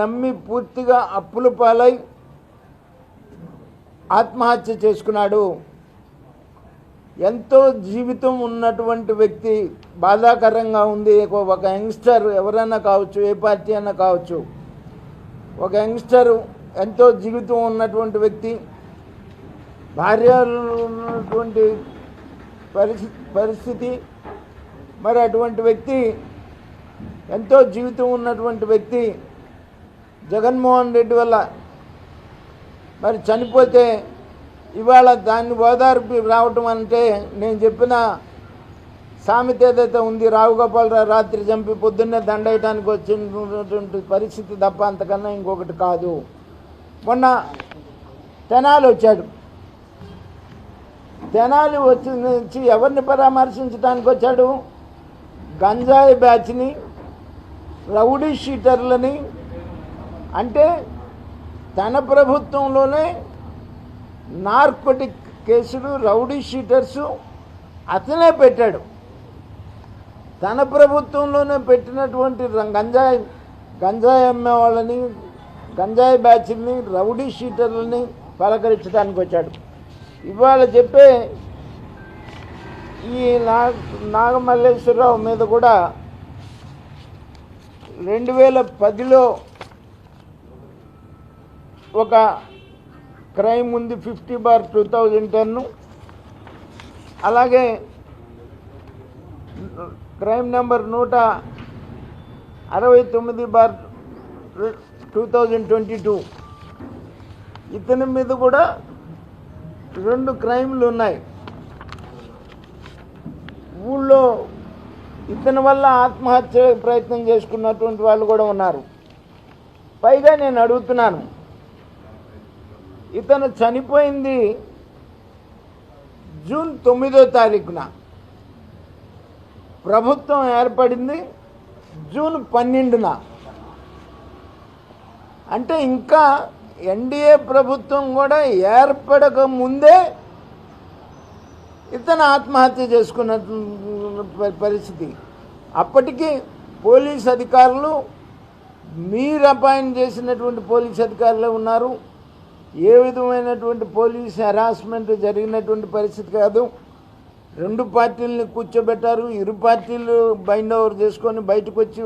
నమ్మి పూర్తిగా అప్పుల పాలై ఆత్మహత్య చేసుకున్నాడు. ఎంతో జీవితం ఉన్నటువంటి వ్యక్తి బాధాకరంగా ఉంది. ఒక యంగ్స్టర్ ఎవరైనా కావచ్చు ఏ పార్టీ అయినా కావచ్చు ఒక యంగ్స్టర్ ఎంతో జీవితం ఉన్నటువంటి వ్యక్తి భార్య ఉన్నటువంటి పరిస్థితి పరిస్థితి మరి అటువంటి వ్యక్తి ఎంతో జీవితం ఉన్నటువంటి వ్యక్తి జగన్మోహన్ రెడ్డి వల్ల. మరి చనిపోతే ఇవాళ దాన్ని ఓదార్పు రావటం అంటే నేను చెప్పిన సామెత ఏదైతే ఉంది రావుగోపాలరావు రాత్రి చంపి పొద్దున్నే దండయటానికి వచ్చినటువంటి పరిస్థితి తప్ప అంతకన్నా ఇంకొకటి కాదు. మొన్న తెనాలి వచ్చాడు. తెనాలి వచ్చి నుంచి ఎవరిని పరామర్శించడానికి వచ్చాడు? గంజాయి బ్యాచ్ని రౌడీ షీటర్లని అంటే తన ప్రభుత్వంలోనే నార్కోటిక్ కేసులు రౌడీ షీటర్సు అతనే పెట్టాడు. తన ప్రభుత్వంలోనే పెట్టినటువంటి గంజాయి గంజాయి అమ్మే వాళ్ళని గంజాయి బ్యాచ్ని రౌడీ షీటర్లని పలకరించడానికి వచ్చాడు. ఇవాళ చెప్పే ఈ నా నాగమల్లేశ్వరరావు మీద కూడా రెండు వేల పదిలో ఒక క్రైమ్ ఉంది fifty bar two thousand ten. అలాగే క్రైమ్ నెంబర్ నూట అరవై తొమ్మిది bar two thousand twenty two. ఇతని మీద కూడా రెండు క్రైమ్లు ఉన్నాయి. ఊళ్ళో ఇతని వల్ల ఆత్మహత్య ప్రయత్నం చేసుకున్నటువంటి వాళ్ళు కూడా ఉన్నారు. పైగా నేను అడుగుతున్నాను ఇతను చనిపోయింది జూన్ తొమ్మిదో తారీఖున. ప్రభుత్వం ఏర్పడింది జూన్ పన్నెండున. అంటే ఇంకా ఎన్డీఏ ప్రభుత్వం కూడా ఏర్పడక ముందే ఇతను ఆత్మహత్య చేసుకున్న పరిస్థితి. అప్పటికి పోలీస్ అధికారులు మీరు అపాయింట్ చేసినటువంటి పోలీస్ అధికారులే ఉన్నారు. ఏ విధమైనటువంటి పోలీస్ హెరాస్మెంట్ జరిగినటువంటి పరిస్థితి కాదు. రెండు పార్టీలని కూర్చోబెట్టారు. ఇరు పార్టీలు బైండ్ ఓవర్ చేసుకొని బయటకు వచ్చి